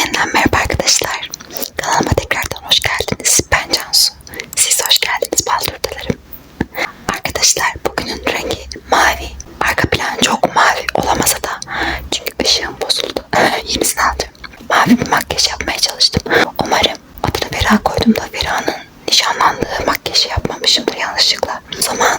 Yeniden merhaba arkadaşlar. Kanalıma tekrardan hoş geldiniz. Ben Cansu. Siz hoş geldiniz baldurdalarım. Arkadaşlar bugünün rengi mavi. Arka plan çok mavi olamasa da çünkü ışığım bozuldu. Yenisini aldım. Mavi bir makyaj yapmaya çalıştım. Umarım adını Vera koydum da Vera'nın nişanlandığı makyajı yapmamışımdır yanlışlıkla. Zaman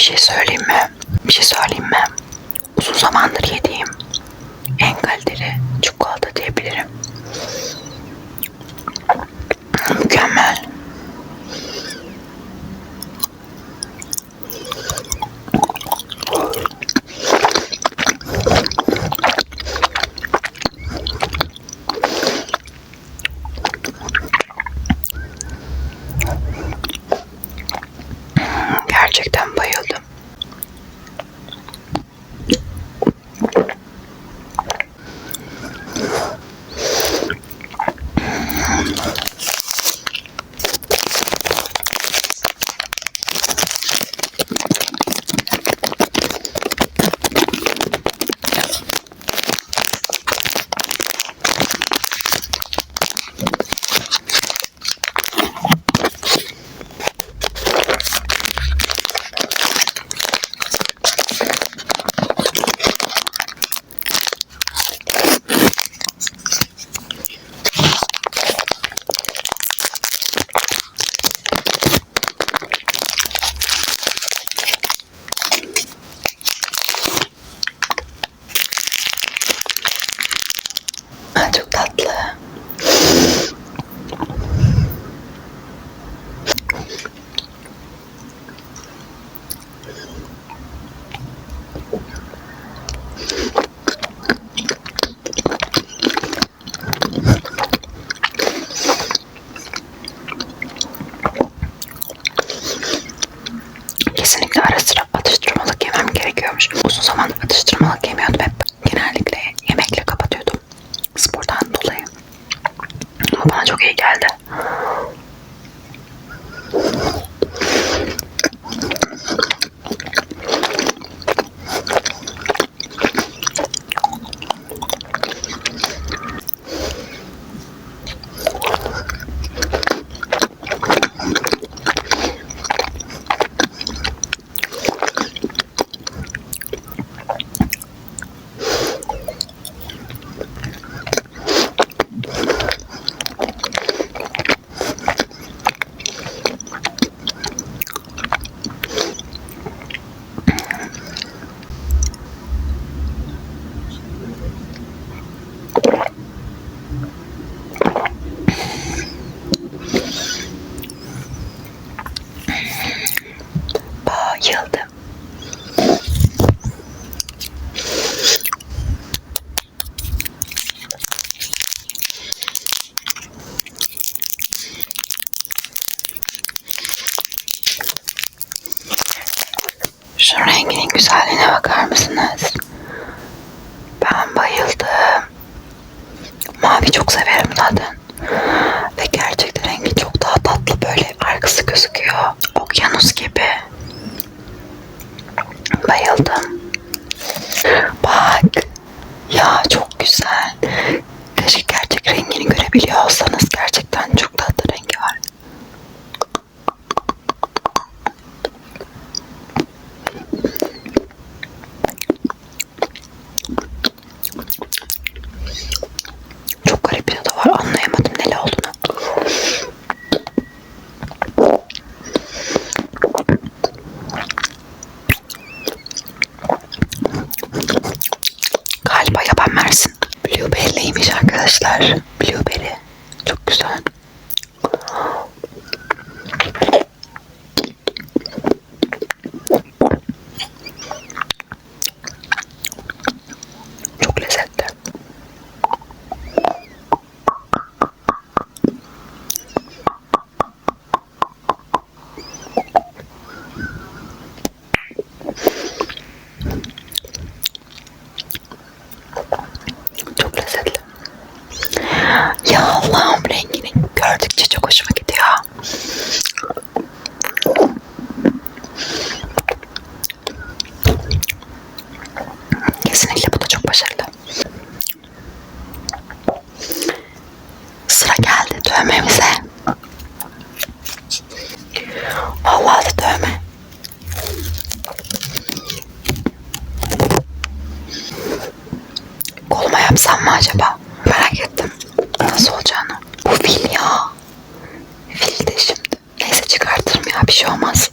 söyleyeyim mi? Bir şey söyleyeyim mi? Uzun zamandır yediğim en kaliteli çikolata diyebilirim. Mükemmel. Gerçekten bayıldım. Aa, çok tatlı. Kesinlikle ara sıra atıştırmalık yemem gerekiyormuş. Uzun zamandır atıştırmalık yemiyordum hep. Genellikle yemekle kapatıyordum. Spordan dolayı. Ama bana çok iyi geldi. Bayıldım. Şu renginin güzelliğine bakar mısınız? Ben bayıldım. Mavi çok severim zaten. Ve gerçekten rengi çok daha tatlı böyle arkası gözüküyor. Okyanus gibi. Bayıldım. Bak. Ya çok güzel. Keşke gerçek rengini görebiliyor olsanız. Gerçekten çok arkadaşlar. Blueberry. Çok güzel. Çok lezzetli. Çok lezzetli. Ya Allah'ım rengini gördükçe çok hoşuma gidiyor. Kesinlikle bu da çok başarılı. Sıra geldi dövmemize. Vallahi de dövme. Koluma yapsam mı acaba? Merak ettim. Nasıl olacağını. Bu fil ya. Fil de şimdi. Neyse çıkartırım ya bir şey olmaz.